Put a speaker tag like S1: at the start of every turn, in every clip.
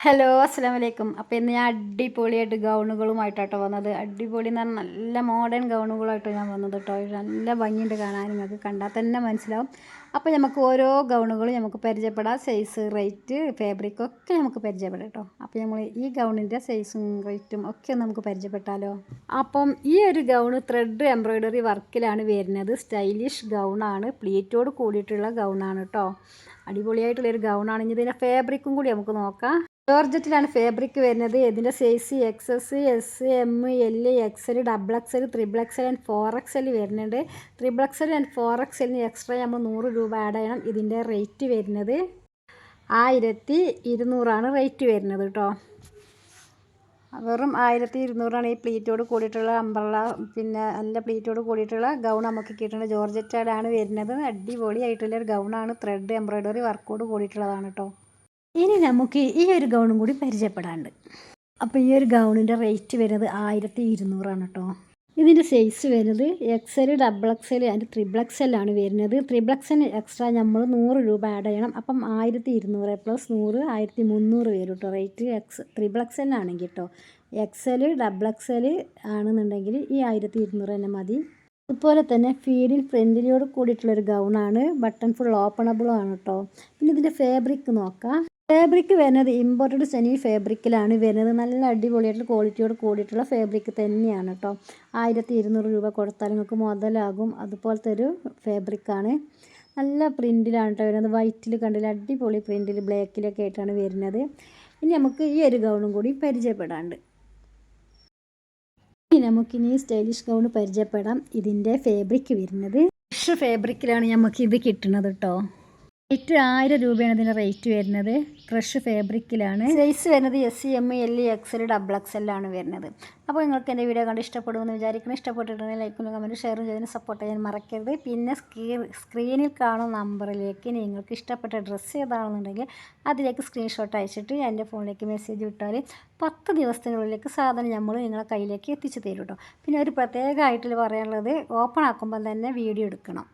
S1: Hello അസ്സാം വലൈക്കും അപ്പോൾ ഇന്ന് ഞാൻ അടിപൊളിയായിട്ട് ഗൗണുകളുമായിട്ടാട്ടോ വന്നത്. അടിപൊളി എന്ന് പറഞ്ഞാൽ നല്ല മോഡേൺ ഗൗണുകളായിട്ട് ഞാൻ വന്നത് കേട്ടോ നല്ല ഭംഗിയുണ്ട് കാണാൻ. നിങ്ങൾക്ക് കണ്ടാൽ തന്നെ മനസ്സിലാവും. അപ്പോൾ നമുക്ക് ഓരോ ഗൗണുകളും നമുക്ക് പരിചയപ്പെടാം. സൈസ് റേറ്റ് ഫാബ്രിക് ഒക്കെ നമുക്ക് പരിചയപ്പെടാം കേട്ടോ അപ്പോൾ നമ്മൾ ഈ ഗൗണിന്റെ സൈസും റേറ്റും ഒക്കെ നമുക്ക് പരിചയപ്പെട്ടാലോ. അപ്പം ഈ ഒരു ഗൗൺ ത്രെഡ് എംബ്രോയ്ഡറി വർക്കിലാണ് വരുന്നത്. സ്റ്റൈലിഷ് ഗൗണാണ് പ്ലീറ്റോട് കൂടിയിട്ടുള്ള ഗൗണാണ് കേട്ടോ അടിപൊളിയായിട്ടുള്ളൊരു ഗൗണാണ് ഇനി ഇതിന്റെ ഫാബ്രിക്കും കൂടി നമുക്ക് നോക്കാം. ജോർജറ്റിലാണ് ഫാബ്രിക് വരുന്നത്. ഇതിന്റെ size X S S M L XL double XL triple XL and four XL വരുന്നുണ്ട്. ത്രിബിൾ എക്സൽ ആൻഡ് ഫോർ എക്സലിന് എക്സ്ട്രാ നമ്മൾ നൂറ് രൂപ ആഡ് ചെയ്യണം. ഇതിന്റെ റേറ്റ് വരുന്നത് ആയിരത്തി ഇരുന്നൂറാണ് റേറ്റ് വരുന്നത് കേട്ടോ വെറും ആയിരത്തി ഇരുന്നൂറാണ് ഈ പ്ലീറ്റോട് കൂടിയിട്ടുള്ള അംബ്രല പിന്നെ നല്ല പ്ലീറ്റോട് കൂടിയിട്ടുള്ള ഗൗൺ നമുക്ക് കിട്ടുന്നത് ജോർജറ്റാണ് വരുന്നത്. അടിപൊളിയായിട്ടുള്ള ഒരു ഗൗണാണ് ത്രെഡ് എംബ്രോയ്ഡറി വർക്കോട് കൂടിയിട്ടുള്ളതാണ് കേട്ടോ ഇനി നമുക്ക് ഈ ഒരു ഗൗണും കൂടി പരിചയപ്പെടാണ്ട്. അപ്പോൾ ഈ ഒരു ഗൗണിന്റെ റേറ്റ് വരുന്നത് ആയിരത്തി ഇരുന്നൂറാണ് കേട്ടോ ഇതിന്റെ സൈസ് വരുന്നത് X L double XL and triple XL ആണ് വരുന്നത്. ത്രിബിൾ എക്സൽ എക്സ്ട്രാ നമ്മൾ നൂറ് രൂപ ആഡ് ചെയ്യണം. അപ്പം ആയിരത്തി ഇരുന്നൂറ് പ്ലസ് നൂറ് ആയിരത്തി മുന്നൂറ് വരും കേട്ടോ റേറ്റ് എക്സ് ത്രിബിൾ ആണെങ്കിൽ കേട്ടോ X L double X L ആണെന്നുണ്ടെങ്കിൽ ഈ ആയിരത്തി ഇരുന്നൂറ് തന്നെ മതി. അതുപോലെ തന്നെ ഫീഡിൽ ഫ്രണ്ടിലോട് കൂടിയിട്ടുള്ളൊരു ഗൗണാണ് ബട്ടൺ ഫുൾ ഓപ്പണബിളും ആണ്. കേട്ടോ പിന്നെ ഇതിന്റെ ഫാബ്രിക് നോക്കാം. ഫാബ്രിക് വരുന്നത് ഇമ്പോർട്ടഡ് സെനി ഫാബ്രിക്കിലാണ് വരുന്നത്. നല്ല അടിപൊളിയായിട്ടുള്ള ക്വാളിറ്റിയോട് കൂടിയിട്ടുള്ള ഫാബ്രിക് തന്നെയാണ് കേട്ടോ ആയിരത്തി ഇരുന്നൂറ് രൂപ കൊടുത്താൽ നിങ്ങൾക്ക് മുതലാകും. അതുപോലത്തെ ഒരു ഫാബ്രിക്കാണ് നല്ല പ്രിന്റിലാണ് കേട്ടോ വരുന്നത്. വൈറ്റിൽ കണ്ടില്ല? അടിപൊളി പ്രിന്റിൽ ബ്ലാക്കിലൊക്കെ ആയിട്ടാണ് വരുന്നത്. ഇനി നമുക്ക് ഈ ഒരു ഗൗണും കൂടി പരിചയപ്പെടാണ്ട്. ഇനി നമുക്കിനി സ്റ്റൈലിഷ് ഗൗൺ പരിചയപ്പെടാം. ഇതിന്റെ ഫാബ്രിക് വരുന്നത്. ഫ്രഷ് ഫാബ്രിക്കിലാണ് നമുക്ക് ഇത് കിട്ടുന്നത് കേട്ടോ റേറ്റ് ആയിരം രൂപയാണ് ഇതിന്റെ റേറ്റ് വരുന്നത്. ക്രഷ് ഫാബ്രിക്കിലാണ് സൈസ് വരുന്നത് S C M L XL double X എല്ലാണ് വരുന്നത്. അപ്പോൾ നിങ്ങൾക്ക് എന്റെ വീഡിയോ കണ്ട് ഇഷ്ടപ്പെടുമെന്ന് വിചാരിക്കണം ഇഷ്ടപ്പെട്ടിട്ടുണ്ടെങ്കിൽ ലൈക്കും കമന്റ് ഷെയറും ചെയ്തതിന് സപ്പോർട്ട് ചെയ്യാൻ മറക്കരുത്. പിന്നെ സ്ക്രീനിൽ കാണുന്ന നമ്പറിലേക്ക് നിങ്ങൾക്ക് ഇഷ്ടപ്പെട്ട ഡ്രസ്സ് ഏതാണെന്നുണ്ടെങ്കിൽ അതിലേക്ക് സ്ക്രീൻഷോട്ട് അയച്ചിട്ട് എന്റെ ഫോണിലേക്ക് മെസ്സേജ് വിട്ടാൽ പത്ത് ദിവസത്തിനുള്ളിലേക്ക് സാധനം നമ്മൾ നിങ്ങളെ കയ്യിലേക്ക് എത്തിച്ചു തരും കേട്ടോ പിന്നെ ഒരു പ്രത്യേകമായിട്ട് പറയാനുള്ളത് ഓപ്പൺ ആക്കുമ്പോൾ തന്നെ വീഡിയോ എടുക്കണം.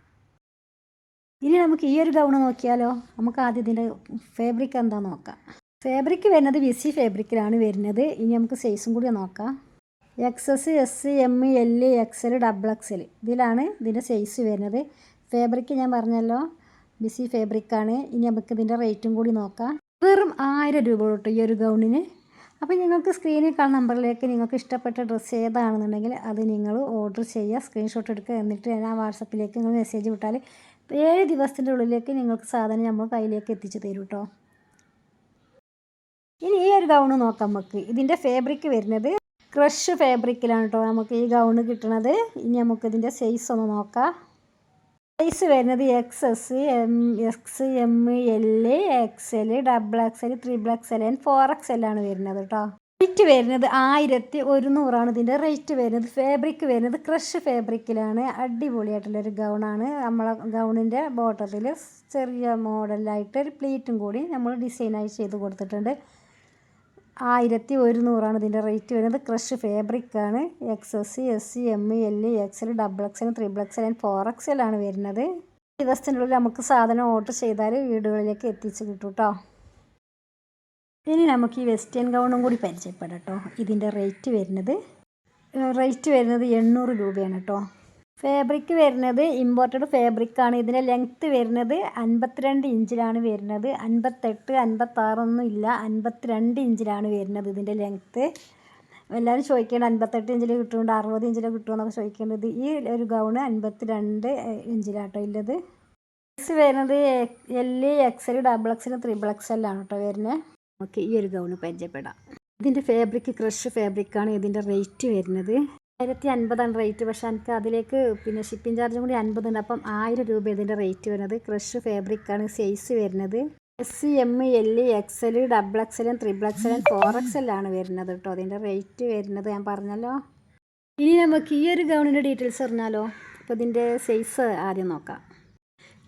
S1: ഇനി നമുക്ക് ഈ ഒരു ഗൗണ് നോക്കിയാലോ? നമുക്ക് ആദ്യം ഇതിന്റെ ഫാബ്രിക് എന്താ നോക്കാം. ഫാബ്രിക് വരുന്നത് വി സി ഫാബ്രിക്കിലാണ് വരുന്നത്. ഇനി നമുക്ക് സൈസും കൂടി നോക്കാം. X S S M L X L double X L ഇതിലാണ് ഇതിന്റെ സൈസ് വരുന്നത്. ഫാബ്രിക് ഞാൻ പറഞ്ഞല്ലോ. ബിസി ഫാബ്രിക്കാണ് ഇനി നമുക്ക് ഇതിന്റെ റേറ്റും കൂടി നോക്കാം. വെറും ആയിരം രൂപ തൊട്ട് ഈ ഒരു ഗൗണിന്. അപ്പോൾ നിങ്ങൾക്ക് സ്ക്രീനിൽ കാണുന്ന നമ്പറിലേക്ക് നിങ്ങൾക്ക് ഇഷ്ടപ്പെട്ട ഡ്രസ്സ് ഏതാണെന്നുണ്ടെങ്കിൽ അത് നിങ്ങൾ ഓർഡർ ചെയ്യുക. സ്ക്രീൻഷോട്ട് എടുക്കുക. എന്നിട്ട് ഞാൻ ആ വാട്സപ്പിലേക്ക് നിങ്ങൾ മെസ്സേജ് വിട്ടാൽ ഏഴ് ദിവസത്തിന്റെ ഉള്ളിലേക്ക് നിങ്ങൾക്ക് സാധനം നമ്മൾ കയ്യിലേക്ക് എത്തിച്ചു തരും കേട്ടോ ഇനി ഈ ഒരു ഗൗണ് നോക്കാം നമുക്ക്. ഇതിന്റെ ഫാബ്രിക് വരുന്നത് ക്രഷ് ഫാബ്രിക്കിലാണ് കേട്ടോ നമുക്ക് ഈ ഗൗണ് കിട്ടണത്. ഇനി നമുക്ക് ഇതിന്റെ സൈസ് ഒന്ന് നോക്കാം. സൈസ് വരുന്നത് X S M X M L X L double X L triple X L and four X L ആണ് വരുന്നത് കേട്ടോ റേറ്റ് വരുന്നത് ആയിരത്തി ഒരുന്നൂറാണ്. ഇതിന്റെ റേറ്റ് വരുന്നത് ഫാബ്രിക് വരുന്നത് ക്രഷ് ഫാബ്രിക്കിലാണ് അടിപൊളിയായിട്ടുള്ളൊരു ഗൗണാണ് നമ്മളെ ഗൗണിന്റെ ബോട്ടത്തിൽ ചെറിയ മോഡലായിട്ട് ഒരു പ്ലീറ്റും കൂടി നമ്മൾ ഡിസൈനായി ചെയ്ത് കൊടുത്തിട്ടുണ്ട്. ആയിരത്തി ഒരുന്നൂറാണ് ഇതിന്റെ റേറ്റ് വരുന്നത്. Crush ഫാബ്രിക്കാണ് X S C S C M L X L double X L triple X L and four X ആണ് വരുന്നത്. ദിവസത്തിനുള്ളിൽ നമുക്ക് സാധനം ഓർഡർ ചെയ്താൽ വീടുകളിലേക്ക് എത്തിച്ച് കിട്ടും കേട്ടോ ഇനി നമുക്ക് ഈ വെസ്റ്റേൺ ഗൗണും കൂടി പരിചയപ്പെടാം കേട്ടോ ഇതിന്റെ റേറ്റ് വരുന്നത് റേറ്റ് വരുന്നത് എണ്ണൂറ് രൂപയാണ് കേട്ടോ ഫാബ്രിക് വരുന്നത് ഇമ്പോർട്ടഡ് ഫാബ്രിക്കാണ് ഇതിന്റെ ലെങ്ത്ത് വരുന്നത് അൻപത്തിരണ്ട് ഇഞ്ചിലാണ് വരുന്നത്. അൻപത്തെട്ട് അൻപത്താറൊന്നും ഇല്ല. അൻപത്തിരണ്ട് ഇഞ്ചിലാണ് വരുന്നത് ഇതിന്റെ ലെങ്ത്ത് എല്ലാവരും ചോദിക്കേണ്ടത് അൻപത്തെട്ട് ഇഞ്ചിൽ കിട്ടുന്നുണ്ട് അറുപത് ഇഞ്ചിൽ കിട്ടുമെന്നൊക്കെ ചോദിക്കേണ്ടത് ഈ ഒരു ഗൗണ് അൻപത്തിരണ്ട് ഇഞ്ചിലാട്ടോ ഉള്ളത് സൈസ് വരുന്നത് L XL double XL triple എക്സലാണ് കേട്ടോ വരുന്നത്. നമുക്ക് ഈ ഒരു ഗൗണ് പരിചയപ്പെടാം. ഇതിന്റെ ഫാബ്രിക് ക്രഷ് ഫാബ്രിക്കാണ് ഇതിന്റെ റേറ്റ് വരുന്നത്. ആയിരത്തി അൻപതാണ് റേറ്റ് പക്ഷേ എനിക്ക് അതിലേക്ക് പിന്നെ ഷിപ്പിംഗ് ചാർജും കൂടി അൻപതുണ്ട്. അപ്പം ആയിരം രൂപ ഇതിന്റെ റേറ്റ് വരുന്നത്. ക്രഷ് ഫാബ്രിക്കാണ് സൈസ് വരുന്നത്. S M L X L double X L triple X L four X L ആണ് വരുന്നത് കേട്ടോ. അതിന്റെ റേറ്റ് വരുന്നത് ഞാൻ പറഞ്ഞല്ലോ. ഇനി നമുക്ക് ഈ ഒരു ഗൗണിന്റെ ഡീറ്റെയിൽസ് പറഞ്ഞാലോ അപ്പോൾ ഇതിന്റെ സൈസ് ആദ്യം നോക്കാം.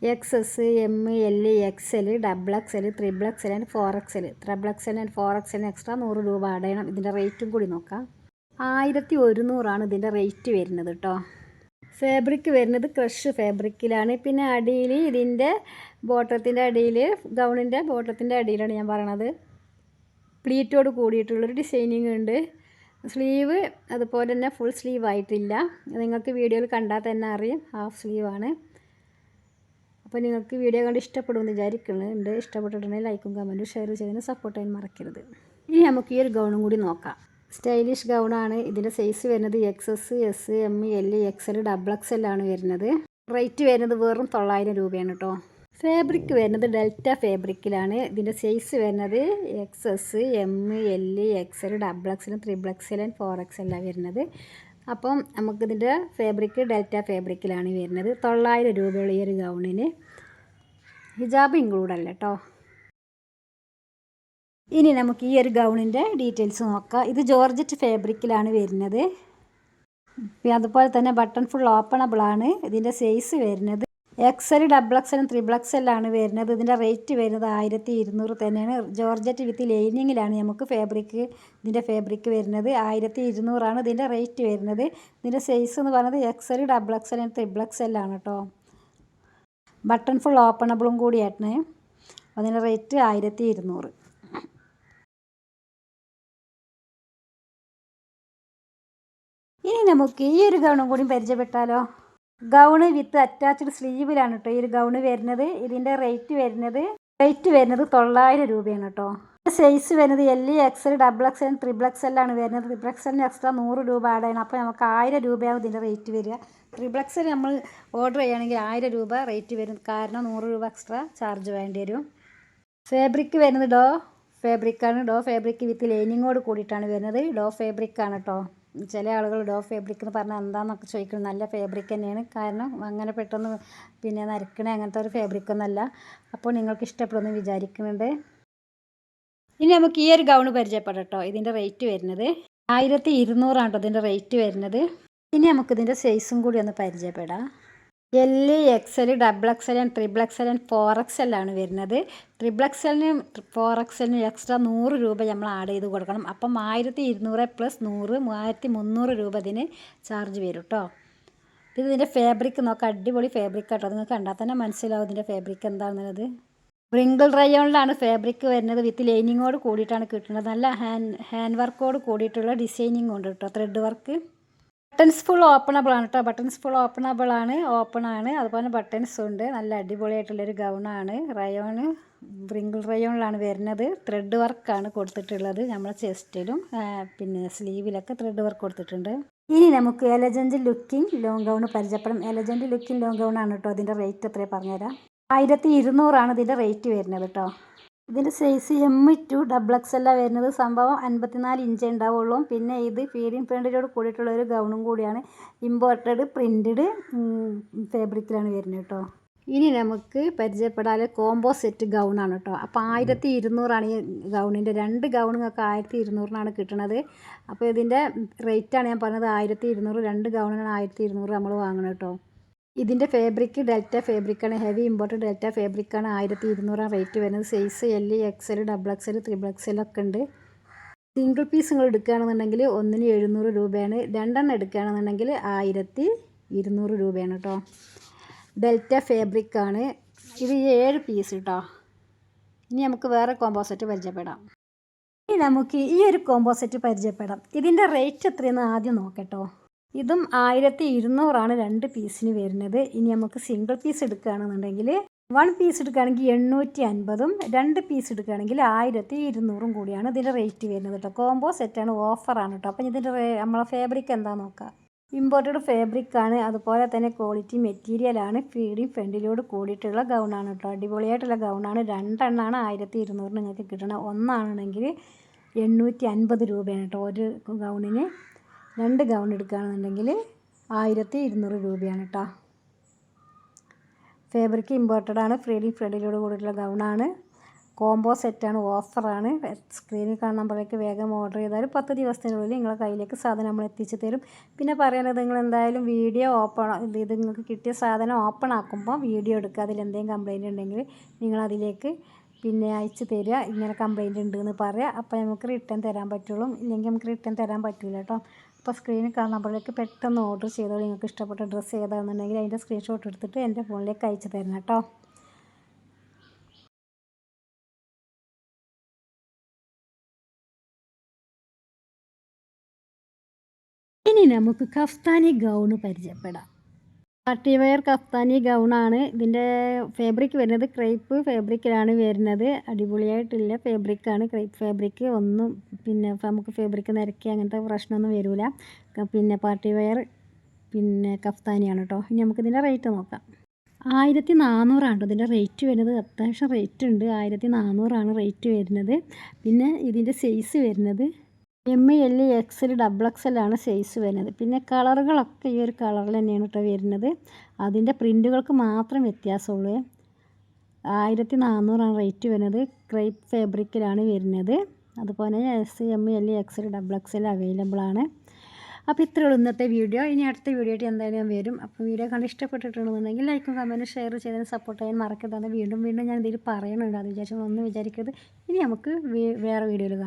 S1: X S M L X L double X L triple X L and four X L triple X L and four X L extra നൂറ് രൂപ അടയണം. ഇതിന്റെ റേറ്റും കൂടി നോക്കാം. ആയിരത്തി ഒരുന്നൂറാണ് ഇതിന്റെ റേറ്റ് വരുന്നത് കേട്ടോ ഫാബ്രിക് വരുന്നത് ക്രഷ് ഫാബ്രിക്കിലാണ് പിന്നെ അടിയിൽ ഇതിന്റെ ബോട്ടത്തിന്റെ അടിയിൽ ഗൗണിന്റെ ബോട്ടത്തിന്റെ അടിയിലാണ് ഞാൻ പറയണത്. പ്ലീറ്റോട് കൂടിയിട്ടുള്ളൊരു ഡിസൈനിങ് ഉണ്ട്. സ്ലീവ് അതുപോലെ തന്നെ ഫുൾ സ്ലീവ് ആയിട്ടില്ല. നിങ്ങൾക്ക് വീഡിയോയിൽ കണ്ടാൽ തന്നെ അറിയും. ഹാഫ് സ്ലീവാണ് അപ്പോൾ നിങ്ങൾക്ക് വീഡിയോ കണ്ട് ഇഷ്ടപ്പെടുമെന്ന് വിചാരിക്കുന്നുണ്ട് ഇഷ്ടപ്പെട്ടിട്ടുണ്ടെങ്കിൽ ലൈക്കും കമന്റും ഷെയർ ചെയ്തതിന് സപ്പോർട്ട് ചെയ്യാൻ മറക്കരുത്. ഇനി നമുക്ക് ഈ ഒരു ഗൗണും കൂടി നോക്കാം. സ്റ്റൈലിഷ് ഗൗണാണ് ഇതിന്റെ സൈസ് വരുന്നത് X S S M L X L double X L ആണ് വരുന്നത്. റേറ്റ് വരുന്നത് വെറും തൊള്ളായിരം രൂപയാണ് കേട്ടോ ഫാബ്രിക് വരുന്നത് ഡെൽറ്റ ഫാബ്രിക്കിലാണ് ഇതിന്റെ സൈസ് വരുന്നത് X S M L X L double X L triple X L and four X എല്ലാണ് വരുന്നത്. അപ്പം നമുക്കിതിന്റെ ഫാബ്രിക് ഡെൽറ്റ ഫാബ്രിക്കിലാണ് വരുന്നത്. തൊള്ളായിരം രൂപയുള്ള ഈ ഒരു ഗൗണിന് ഹിജാബ് ഇൻക്ലൂഡ് അല്ല കേട്ടോ ഇനി നമുക്ക് ഈ ഒരു ഗൗണിന്റെ ഡീറ്റെയിൽസ് നോക്കാം. ഇത് ജോർജറ്റ് ഫാബ്രിക്കിലാണ് വരുന്നത്. അതുപോലെ തന്നെ ബട്ടൺ ഫുൾ ഓപ്പണബിളാണ് ഇതിന്റെ സൈസ് വരുന്നത് എക്സൽ ഡബിൾ എക്സലും ത്രിബിൾ എക്സലാണ് വരുന്നത്. ഇതിന്റെ റേറ്റ് വരുന്നത് ആയിരത്തി ഇരുന്നൂറ് തന്നെയാണ് ജോർജറ്റ് വിത്ത് ലൈനിങ്ങിലാണ് നമുക്ക് ഫാബ്രിക് ഇതിന്റെ ഫാബ്രിക് വരുന്നത് ആയിരത്തി ഇരുന്നൂറാണ് ഇതിന്റെ റേറ്റ് വരുന്നത്. ഇതിന്റെ സൈസ് എന്ന് പറയുന്നത് എക്സൽ ഡബിൾ എക്സൽ ത്രിബിൾ എക്സലാണ് കേട്ടോ ബട്ടൺ ഫുൾ ഓപ്പണബിളും കൂടിയാണ് അതിന്റെ റേറ്റ് ആയിരത്തി ഇരുന്നൂറ് ഇനി നമുക്ക് ഈ ഒരു ഗൗണും കൂടി പരിചയപ്പെട്ടാലോ? ഗൗണ് വിത്ത് അറ്റാച്ച്ഡ് സ്ലീവിലാണ് കേട്ടോ. ഈ ഒരു ഗൗണ് വരുന്നത്. ഇതിന്റെ റേറ്റ് വരുന്നത് റേറ്റ് വരുന്നത് തൊള്ളായിരം രൂപയാണ് കേട്ടോ. സൈസ് വരുന്നത് L XL double XL triple എക്സലാണ് വരുന്നത്. ത്രിബിൾ എക്സലിന് എക്സ്ട്രാ നൂറ് രൂപ ആഡ് ചെയ്യണം അപ്പോൾ നമുക്ക് ആയിരം രൂപയാവും ഇതിന്റെ റേറ്റ് വരിക. ത്രിബിൾ എക്സൽ നമ്മൾ ഓർഡർ ചെയ്യുകയാണെങ്കിൽ ആയിരം രൂപ റേറ്റ് വരും കാരണം നൂറ് രൂപ എക്സ്ട്രാ ചാർജ് വേണ്ടി വരും. ഫാബ്രിക് വരുന്നത് ഡോ. ഫാബ്രിക്കാണ് ഡോ ഫാബ്രിക് വിത്ത് ലൈനിങ്ങോട് കൂടിയിട്ടാണ് വരുന്നത്. ഡോ ഫാബ്രിക്കാണ് കേട്ടോ. ചില ആളുകൾ ഡോ ഫാബ്രിക് എന്ന് പറഞ്ഞാൽ എന്താണെന്നൊക്കെ ചോദിക്കുന്നത് നല്ല ഫാബ്രിക് തന്നെയാണ്. കാരണം അങ്ങനെ പെട്ടെന്ന് പിന്നെ നരക്കണേ അങ്ങനത്തെ ഒരു ഫാബ്രിക് ഒന്നല്ല അപ്പോൾ നിങ്ങൾക്ക് ഇഷ്ടപ്പെടുമെന്ന് വിചാരിക്കുന്നുണ്ട്. ഇനി നമുക്ക് ഈ ഒരു ഗൗണ് പരിചയപ്പെടാം കേട്ടോ. ഇതിന്റെ റേറ്റ് വരുന്നത് ആയിരത്തി ഇരുന്നൂറാണ് കേട്ടോ ഇതിന്റെ റേറ്റ് വരുന്നത്. ഇനി നമുക്കിതിന്റെ സൈസും കൂടി ഒന്ന് പരിചയപ്പെടാം. L XL double XL triple XL four ആണ് വരുന്നത്. ട്രിപ്പിൾ എക്സലിനും ഫോർ എക്സലിനും എക്സ്ട്രാ നൂറ് രൂപ നമ്മൾ ആഡ് ചെയ്ത് കൊടുക്കണം. അപ്പം ആയിരത്തി ഇരുന്നൂറ് പ്ലസ് നൂറ് മൂവായിരത്തി മുന്നൂറ് രൂപ ഇതിന് ചാർജ് വരും കേട്ടോ ഇത് ഇതിന്റെ ഫാബ്രിക് നോക്കാം അടിപൊളി ഫാബ്രിക് കേട്ടോ നിങ്ങൾക്ക് കണ്ടാൽ തന്നെ മനസ്സിലാവും ഇതിന്റെ ഫാബ്രിക് എന്താണെന്നുള്ളത്. റിങ്കിൾ റയോണിലാണ് ഫാബ്രിക് വരുന്നത്. വിത്ത് ലൈനിങ്ങോട് കൂടിയിട്ടാണ് കിട്ടുന്നത്. നല്ല ഹാൻഡ് ഹാൻഡ് വർക്കോട് കൂടിയിട്ടുള്ള ഡിസൈനിങ് ഉണ്ട് കേട്ടോ thread work buttons full openable ആണ് കേട്ടോ ബട്ടൺസ് ഫുൾ ഓപ്പണബിൾ ആണ് ഓപ്പൺ ആണ്. അതുപോലെ ബട്ടൺസ് ഉണ്ട്. നല്ല അടിപൊളിയായിട്ടുള്ളൊരു ഗൗണാണ് റയോണ് ബ്രിങ്കിൾ റയോണിലാണ് വരുന്നത്. ത്രെഡ് വർക്കാണ് കൊടുത്തിട്ടുള്ളത് നമ്മുടെ ചെസ്റ്റിലും പിന്നെ സ്ലീവിലൊക്കെ ത്രെഡ് വർക്ക് കൊടുത്തിട്ടുണ്ട്. ഇനി നമുക്ക് എലജന്റ് ലുക്കിംഗ് ലോങ് ഗൗൺ പരിചയപ്പെടാം. എലജന്റ് ലുക്കിംഗ് ലോങ് ഗൗൺ ആണ് കേട്ടോ അതിന്റെ റേറ്റ് എത്രയാണ് പറഞ്ഞുതരാം? ആയിരത്തി ഇരുന്നൂറാണ് ഇതിന്റെ റേറ്റ് വരുന്നത് കേട്ടോ ഇതിന്റെ size M to double X എല്ലാം വരുന്നത്. സംഭവം അൻപത്തിനാല് ഇഞ്ച് ഉണ്ടാവുള്ളൂ. പിന്നെ ഇത് ഫീഡിങ് പ്രിന്റിനോട് കൂടിയിട്ടുള്ള ഒരു ഗൗണും കൂടിയാണ്. ഇമ്പോർട്ടഡ് പ്രിന്റഡ് ഫാബ്രിക്കിലാണ് വരുന്നത് കേട്ടോ ഇനി നമുക്ക് പരിചയപ്പെടാതെ കോംബോ സെറ്റ് ഗൗണാണ് കേട്ടോ അപ്പോൾ ആയിരത്തി ഇരുന്നൂറാണ് ഈ ഗൗണിന്റെ രണ്ട് ഗൗണുങ്ങൾക്ക് ആയിരത്തി ഇരുന്നൂറിനാണ് കിട്ടുന്നത് അപ്പോൾ ഇതിന്റെ റേറ്റാണ് ഞാൻ പറഞ്ഞത് ആയിരത്തി ഇരുന്നൂറ് രണ്ട് ഗൗണിനാണ് ആയിരത്തി ഇരുന്നൂറ് നമ്മൾ വാങ്ങണം കേട്ടോ ഇതിന്റെ ഫാബ്രിക് ഡെൽറ്റ ഫാബ്രിക്കാണ് ഹെവി ഇമ്പോർട്ടഡ് ഡെൽറ്റ ഫാബ്രിക്കാണ് ആയിരത്തി ഇരുന്നൂറാണ് റേറ്റ് വരുന്നത്. Size L XL double XL triple XL ഒക്കെ ഉണ്ട്. സിംഗിൾ പീസ് നിങ്ങൾ എടുക്കുകയാണെന്നുണ്ടെങ്കിൽ ഒന്നിന് എഴുന്നൂറ് രൂപയാണ്. രണ്ടെണ്ണം എടുക്കുകയാണെന്നുണ്ടെങ്കിൽ ആയിരത്തി ഇരുന്നൂറ് രൂപയാണ് കേട്ടോ ഡെൽറ്റ ഫാബ്രിക്കാണ് ഇത് ഏഴ് പീസ് കേട്ടോ ഇനി നമുക്ക് വേറെ കോമ്പോസെറ്റ് പരിചയപ്പെടാം. ഇനി നമുക്ക് ഈ ഒരു കോമ്പോസെറ്റ് പരിചയപ്പെടാം. ഇതിന്റെ റേറ്റ് എത്രയെന്ന് ആദ്യം നോക്കട്ടോ. ഇതും ആയിരത്തി ഇരുന്നൂറാണ് രണ്ട് പീസിന് വരുന്നത്. ഇനി നമുക്ക് സിംഗിൾ പീസ് എടുക്കുകയാണെന്നുണ്ടെങ്കിൽ വൺ പീസ് എടുക്കുകയാണെങ്കിൽ എണ്ണൂറ്റി അൻപതും രണ്ട് പീസ് എടുക്കുകയാണെങ്കിൽ ആയിരത്തി ഇരുന്നൂറും കൂടിയാണ് ഇതിന്റെ റേറ്റ് വരുന്നത് കേട്ടോ. കോംബോ സെറ്റാണ് ഓഫറാണ് കേട്ടോ. അപ്പം ഇതിന്റെ നമ്മളെ ഫാബ്രിക് എന്താ നോക്കാം? ഇമ്പോർട്ടഡ് ഫാബ്രിക്കാണ് അതുപോലെ തന്നെ ക്വാളിറ്റി മെറ്റീരിയലാണ് ഫീഡിങ് ഫ്രണ്ടിലോട് കൂടിയിട്ടുള്ള ഗൗണാണ് കേട്ടോ. അടിപൊളിയായിട്ടുള്ള ഗൗണാണ് രണ്ടെണ്ണമാണ് ആയിരത്തി ഇരുന്നൂറിന് നിങ്ങൾക്ക് കിട്ടണം ഒന്നാണെങ്കിൽ എണ്ണൂറ്റി അൻപത് രൂപയാണ് കേട്ടോ ഒരു ഗൗണിന് രണ്ട് ഗൗൺ എടുക്കുകയാണെന്നുണ്ടെങ്കിൽ ആയിരത്തി ഇരുന്നൂറ് രൂപയാണ് കേട്ടോ ഫാബ്രിക് ഇമ്പോർട്ടഡ് ആണ്. ഫ്രീഡി ഫ്രെഡിലോട് കൂടിയിട്ടുള്ള ഗൗണാണ് കോംബോ സെറ്റാണ് ഓഫറാണ് സ്ക്രീനിൽ കാണുന്ന നമ്പറിലേക്ക് വേഗം ഓർഡർ ചെയ്താൽ പത്ത് ദിവസത്തിനുള്ളിൽ നിങ്ങളെ കയ്യിലേക്ക് സാധനം നമ്മൾ എത്തിച്ചു തരും. പിന്നെ പറയുന്നത് നിങ്ങൾ എന്തായാലും വീഡിയോ ഓപ്പൺ ഇത് നിങ്ങൾക്ക് കിട്ടിയ സാധനം ഓപ്പൺ ആക്കുമ്പോൾ വീഡിയോ എടുക്കുക. അതിൽ എന്തെങ്കിലും കംപ്ലയിന്റ് ഉണ്ടെങ്കിൽ നിങ്ങൾ അതിലേക്ക് പിന്നെ അയച്ചു തരിക. ഇങ്ങനെ കംപ്ലയിന്റ് ഉണ്ട് എന്ന് പറയുക അപ്പോൾ നമുക്ക് റിട്ടേൺ തരാൻ പറ്റുള്ളൂ. ഇല്ലെങ്കിൽ നമുക്ക് റിട്ടേൺ തരാൻ പറ്റില്ല കേട്ടോ ഇപ്പോൾ സ്ക്രീനിൽ കാണുമ്പോഴേക്ക് പെട്ടെന്ന് ഓർഡർ ചെയ്തോ നിങ്ങൾക്ക് ഇഷ്ടപ്പെട്ട ഡ്രസ്സ് ഏതാണെന്നുണ്ടെങ്കിൽ അതിന്റെ സ്ക്രീൻഷോട്ട് എടുത്തിട്ട് എന്റെ ഫോണിലേക്ക് അയച്ചു തരണം കേട്ടോ. ഇനി നമുക്ക് കഫ്താനി ഗൗണ് പരിചയപ്പെടാം. പാർട്ടി വെയർ കഫ്താനി ഗൗണാണ് ഇതിന്റെ ഫാബ്രിക് വരുന്നത് ക്രേപ്പ് ഫാബ്രിക്കിലാണ് വരുന്നത്. അടിപൊളിയായിട്ടില്ല ഫാബ്രിക്കാണ് ക്രേപ്പ് ഫാബ്രിക് ഒന്നും പിന്നെ നമുക്ക് ഫാബ്രിക് നിരക്കി അങ്ങനത്തെ പ്രശ്നമൊന്നും വരില്ല പിന്നെ പാർട്ടിവെയർ പിന്നെ കഫ്താനിയാണ് കേട്ടോ ഇനി നമുക്കിതിന്റെ റേറ്റ് നോക്കാം. ആയിരത്തി നാനൂറാണ് ഇതിന്റെ റേറ്റ് വരുന്നത്. അത്യാവശ്യം റേറ്റ് ഉണ്ട്. ആയിരത്തി നാനൂറാണ് റേറ്റ് വരുന്നത്. പിന്നെ ഇതിന്റെ സൈസ് വരുന്നത് M L XL double XL ആണ് സൈസ് വരുന്നത്. പിന്നെ കളറുകളൊക്കെ ഈ ഒരു കളറിൽ തന്നെയാണ് കേട്ടോ വരുന്നത്. അതിന്റെ പ്രിന്റുകൾക്ക് മാത്രം വ്യത്യാസമുള്ളൂ. ആയിരത്തി നാനൂറാണ് റേറ്റ് വരുന്നത് ക്രൈപ്പ് ഫാബ്രിക്കിലാണ് വരുന്നത്. അതുപോലെ S M L XL double XL available ആണ്. അപ്പോൾ ഇത്രയേ ഉള്ളൂ ഇന്നത്തെ വീഡിയോ. ഇനി അടുത്ത വീഡിയോ ആയിട്ട് എന്തായാലും വരും. അപ്പോൾ വീഡിയോ കണ്ട് ഇഷ്ടപ്പെട്ടിട്ടുണ്ടെന്നുണ്ടെങ്കിൽ ലൈക്കും കമന്റും ഷെയർ ചെയ്തതിന് സപ്പോർട്ട് ചെയ്യാൻ മറക്കരുതാണ് വീണ്ടും വീണ്ടും ഞാൻ ഇതിൽ പറയണുണ്ട് അത് വിചാരിച്ചു ഒന്നും വിചാരിക്കരുത്. ഇനി നമുക്ക് വേറെ വീഡിയോയിൽ കാണാം.